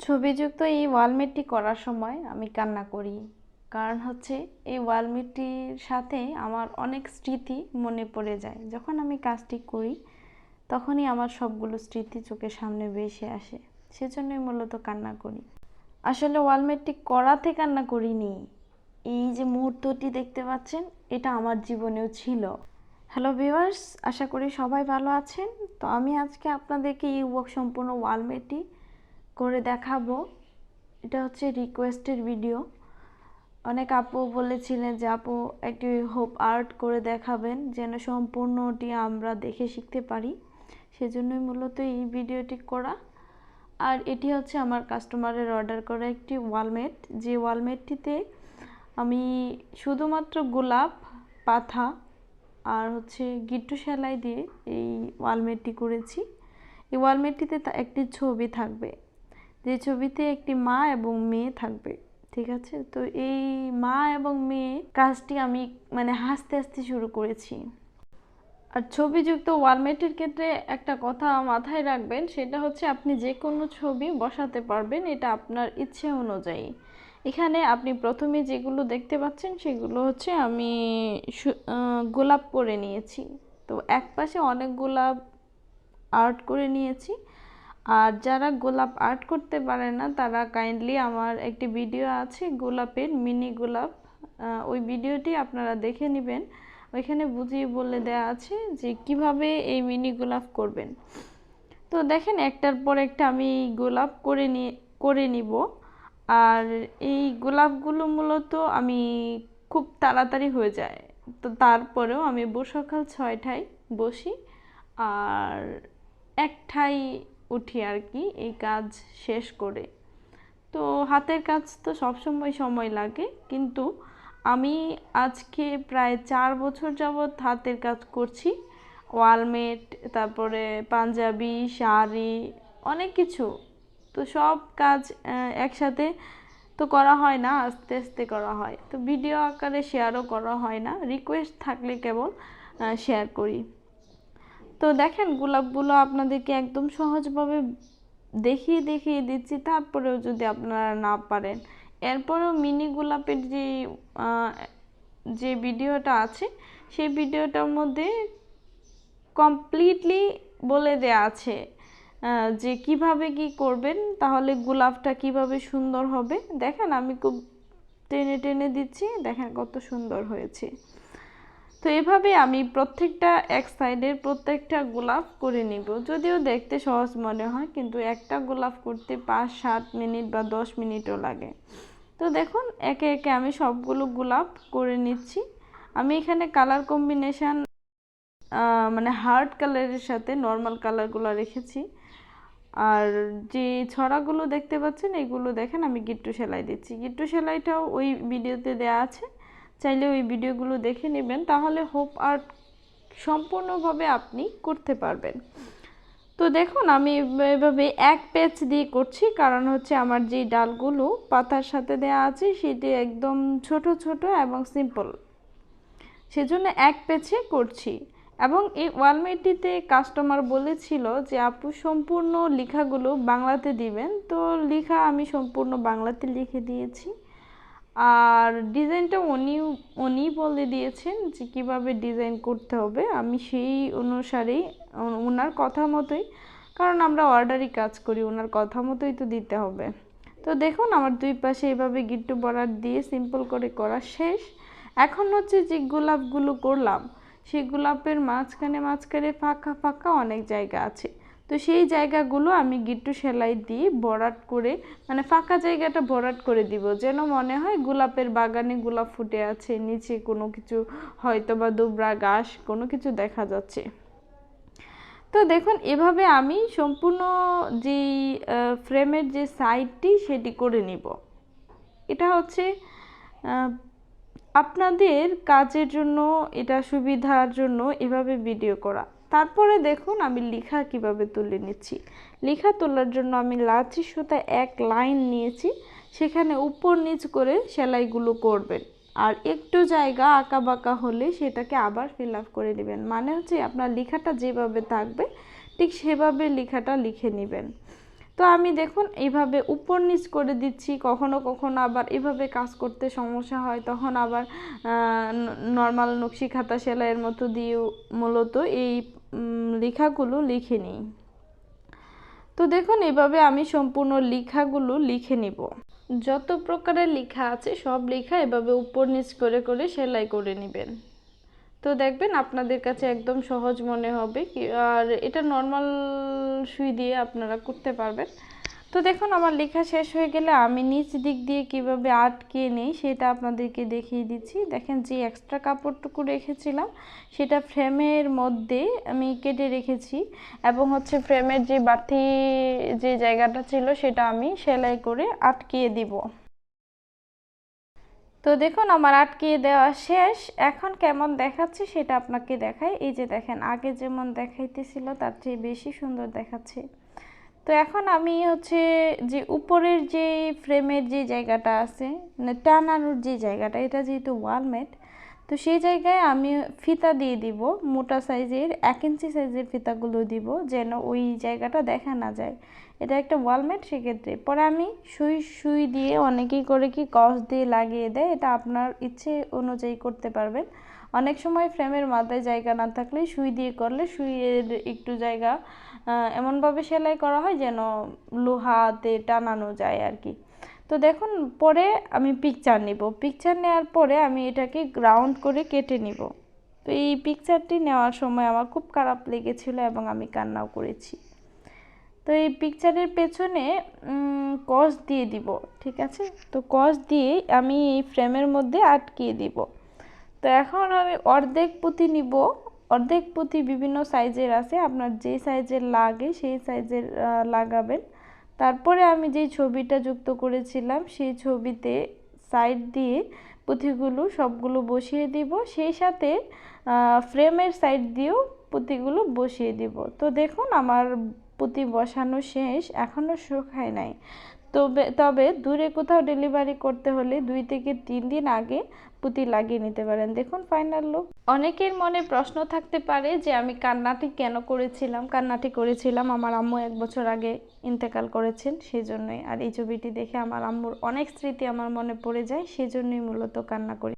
ছবিযুক্ত এই ওয়ালমেটটি করার সময় আমি কান্না করি। কারণ হচ্ছে, এই ওয়ালমেটটির সাথে আমার অনেক স্মৃতি মনে পড়ে যায়। যখন আমি কাজটি করি, তখনই আমার সবগুলো স্মৃতি চোখের সামনে ভেসে আসে। সেজন্যই মূলত কান্না করি। আসলে ওয়ালমেটটি করাতে কান্না করিনি। এই যে মুহূর্তটি দেখতে পাচ্ছেন, এটা আমার জীবনেও ছিল। হ্যালো ভিউয়ার্স আশা করি সবাই ভালো আছেন। তো আমি আজকে আপনাদেরকে ওয়ার্ক সম্পূর্ণ ওয়ালমেটটি করে দেখাবো। এটা হচ্ছে রিকোয়েস্টের ভিডিও অনেক আপু বলেছিলেন যে আপু একটি হোপ আর্ট করে দেখাবেন, যেন সম্পূর্ণটি আমরা দেখে শিখতে পারি। সেজন্যই মূলত এই ভিডিওটি করা। আর এটি হচ্ছে আমার কাস্টমারের অর্ডার করা একটি ওয়ালমেট যে ওয়ালমেটটিতে আমি শুধুমাত্র গোলাপ পাথা আর হচ্ছে গিট্টু সেলাই দিয়ে এই ওয়ালমেটটি করেছি। এই ওয়ালমেটটিতে একটি ছবি থাকবে। যে ছবিতে একটি মা এবং মেয়ে থাকবে, ঠিক আছে? তো এই মা এবং মেয়ে কাজটি আমি মানে হাসতে হাসতে শুরু করেছি। আর ছবিযুক্ত ওয়ালমেটের ক্ষেত্রে একটা কথা মাথায় রাখবেন, সেটা হচ্ছে আপনি যে কোনো ছবি বসাতে পারবেন, এটা আপনার ইচ্ছে অনুযায়ী। এখানে আপনি প্রথমে যেগুলো দেখতে পাচ্ছেন, সেগুলো হচ্ছে আমি গোলাপ করে নিয়েছি। তো এক পাশে অনেক গোলাপ আর্ট করে নিয়েছি আর যারা গোলাপ আর্ট করতে পারে না, তারা কাইন্ডলি আমার একটি ভিডিও আছে, গোলাপের মিনি গোলাপ। ওই ভিডিওটি আপনারা দেখে নেবেন। ওইখানে বুঝিয়ে বলে দেওয়া আছে যে কীভাবে এই মিনি গোলাপ করবেন। তো দেখেন, একটার পর একটা আমি গোলাপ করে নিয়ে করে নিব। আর এই গোলাপগুলো মূলত আমি খুব তাড়াতাড়ি হয়ে যায়। তো তারপরেও আমি বসকাল ছয়টায় বসি। আর একটাই উঠি আর কি, এই কাজ শেষ করে। তো হাতের কাজ তো সবসময় সময় লাগে, কিন্তু আমি আজকে প্রায় চার বছর যাবৎ হাতের কাজ করছি। ওয়ালমেট, তারপরে পাঞ্জাবি, শাড়ি, অনেক কিছু। তো সব কাজ একসাথে তো করা হয় না, আস্তে আস্তে করা হয়। তো ভিডিও আকারে শেয়ারও করা হয় না। রিকোয়েস্ট থাকলে কেবল শেয়ার করি। তো দেখেন গোলাপগুলো আপনাদেরকে একদম সহজভাবে দেখিয়ে দেখিয়ে দিচ্ছি, তারপরেও যদি আপনারা না পারেন। এরপরেও মিনি গোলাপের যে যে ভিডিওটা আছে, সেই ভিডিওটার মধ্যে কমপ্লিটলি বলে দেয়া আছে যে কীভাবে কি করবেন, তাহলে গোলাপটা কীভাবে সুন্দর হবে। দেখেন আমি খুব টেনে টেনে দিচ্ছি, দেখেন কত সুন্দর হয়েছে। তো এভাবে আমি প্রত্যেকটা এক সাইডের প্রত্যেকটা গোলাপ করে নিব। যদিও দেখতে সহজ মনে হয়, কিন্তু একটা গোলাপ করতে পাঁচ, সাত মিনিট বা দশ মিনিটও লাগে। তো দেখুন, একে একে আমি সবগুলো গোলাপ করে নিচ্ছি। আমি এখানে কালার কম্বিনেশন মানে হার্ড কালারের সাথে নর্মাল কালারগুলো রেখেছি। আর যে ছড়াগুলো দেখতে পাচ্ছেন, এগুলো দেখেন, আমি গিট্টু সেলাই দিচ্ছি। গিট্টু সেলাইটাও ওই ভিডিওতে দেয়া আছে। চাইলে ওই ভিডিওগুলো দেখে নেবেন, তাহলে হোপ আর্ট সম্পূর্ণভাবে আপনি করতে পারবেন। তো দেখুন, আমি এভাবে এক পেজ দিয়ে করছি, কারণ হচ্ছে আমার যে ডালগুলো পাতার সাথে দেয়া আছে, সেটি একদম ছোট ছোট এবং সিম্পল সেজন্য এক পেছে করছি। এবং এই ওয়ালমেটটিতে কাস্টমার বলেছিল যে, আপু, সম্পূর্ণ লেখাগুলো বাংলাতে দিবেন। তো লেখা আমি সম্পূর্ণ বাংলাতে লিখে দিয়েছি। আর ডিজাইনটা উনি উনি বলে দিয়েছেন যে কীভাবে ডিজাইন করতে হবে। আমি সেই অনুসারেই ওনার কথা মতোই, কারণ আমরা অর্ডারই কাজ করি ওনার কথা মতোই তো দিতে হবে। তো দেখুন, আমার দুই পাশে এভাবে গিট্টু বরার দিয়ে সিম্পল করে করা শেষ। এখন হচ্ছে যে গোলাপগুলো করলাম, সেই গোলাপের মাঝখানে মাঝখানে ফাঁকা ফাঁকা অনেক জায়গা আছে। তো সেই জায়গাগুলো আমি গিট্টু সেলাই দিয়ে ভরাট করে মানে ফাঁকা জায়গাটা ভরাট করে দিব। যেন মনে হয় গোলাপের বাগানে গোলাপ ফুটে আছে, নিচে কোনো কিছু হয়তো বা দুবরা ঘাস কোনো কিছু দেখা যাচ্ছে। তো দেখুন, এভাবে আমি সম্পূর্ণ যেই ফ্রেমের যে সাইডটি সেটি করে নিব। এটা হচ্ছে আপনাদের কাজের জন্য, এটা সুবিধার জন্য এভাবে ভিডিও করা। তারপরে দেখুন আমি লেখা কীভাবে তুলে নিচ্ছি। লেখা তোলার জন্য আমি লাচি সুতা এক লাইন নিয়েছি, সেখানে উপর নিচ করে সেলাইগুলো করবেন। আর একটু জায়গা আঁকা বাঁকা হলে সেটাকে আবার ফিল আপ করে নেবেন। মানে হচ্ছে আপনার লেখাটা যেভাবে থাকবে, ঠিক সেভাবে লেখাটা লিখে নেবেন। তো আমি দেখুন এইভাবে উপর নিচ করে দিচ্ছি, কখনো কখনো আবার এভাবে কাজ করতে সমস্যা হয়, তখন আবার নর্মাল নকশি খাতা সেলাইয়ের মতো দিয়ে মূলত এই লেখাগুলো লিখে নিই। তো দেখুন, এভাবে আমি সম্পূর্ণ লেখাগুলো লিখে নিব। যত প্রকারের লেখা আছে, সব লেখা এভাবে উপর নিচ করে করে সেলাই করে নেবেন। তো দেখবেন, আপনাদের কাছে একদম সহজ মনে হবে আর এটা নর্মাল সুই দিয়ে আপনারা করতে পারবেন। তো দেখুন, আমার লেখা শেষ হয়ে গেলে আমি নিচ দিক দিয়ে কীভাবে আটকে নিই সেটা আপনাদেরকে দেখিয়ে দিচ্ছি। দেখেন, যে এক্সট্রা কাপড়টুকু রেখেছিলাম, সেটা ফ্রেমের মধ্যে আমি কেটে রেখেছি এবং হচ্ছে ফ্রেমের যে বাড়তি যে জায়গাটা ছিল সেটা আমি সেলাই করে আটকিয়ে দিব। তো দেখুন, আমার আটকিয়ে দেওয়া শেষ। এখন কেমন দেখাচ্ছে সেটা আপনাকে দেখাই। এই যে দেখেন, আগে যেমন দেখাইতেছিল, তার চেয়ে বেশি সুন্দর দেখাচ্ছে। তো এখন আমি হচ্ছে যে উপরের যে ফ্রেমের যে জায়গাটা আছে মানে টানানোর যে জায়গাটা, এটা যেহেতু ওয়ালমেট তো সেই জায়গায় আমি ফিতা দিয়ে দিব, মোটা সাইজের, এক ইঞ্চি সাইজের ফিতাগুলো দিব, যেন ওই জায়গাটা দেখা না যায়। এটা একটা ওয়ালমেট সেক্ষেত্রে পরে আমি সুই সুই দিয়ে অনেকেই করে কি, কস দিয়ে লাগিয়ে দেয়, এটা আপনার ইচ্ছে অনুযায়ী করতে পারবেন। অনেক সময় ফ্রেমের মাথায় জায়গা না থাকলে সুই দিয়ে করলে সুইয়ের একটু জায়গা এমনভাবে সেলাই করা হয় যেন লোহাতে টানানো যায় আর কি। তো দেখুন, পরে আমি পিকচার নিব। পিকচার নেওয়ার পরে আমি এটাকে গ্রাউন্ড করে কেটে নিব। তো এই পিকচারটি নেওয়ার সময় আমার খুব খারাপ লেগেছিল এবং আমি কান্নাও করেছি। তো এই পিকচারের পেছনে কস দিয়ে দিব, ঠিক আছে? তো কস দিয়ে আমি এই ফ্রেমের মধ্যে আটকিয়ে দিব। তো এখন আমি অর্ধেক পুঁতি নিব। অর্ধেক পুঁতি বিভিন্ন সাইজের আছে। আপনার যে সাইজের লাগে সেই সাইজের লাগাবেন। তারপরে আমি যেই ছবিটা যুক্ত করেছিলাম সেই ছবিতে সাইড দিয়ে পুঁথিগুলো সবগুলো বসিয়ে দিব। সেই সাথে ফ্রেমের সাইড দিয়েও পুঁতিগুলো বসিয়ে দিব। তো দেখুন আমার পুঁতি বসানো শেষ, এখনও শুকায় নাই। তবে তবে দূরে কোথাও ডেলিভারি করতে হলে দুই থেকে তিন দিন আগে পুঁতি লাগিয়ে নিতে পারেন। দেখুন ফাইনাল লুক অনেকের মনে প্রশ্ন থাকতে পারে যে, আমি কান্নাটি কেন করেছিলাম? কান্নাটি করেছিলাম আমার আম্মু এক বছর আগে ইন্তেকাল করেছেন সেই জন্যই আর এই ছবিটি দেখে আমার আম্মুর অনেক স্মৃতি আমার মনে পড়ে যায় সেই জন্যই মূলত কান্না করি।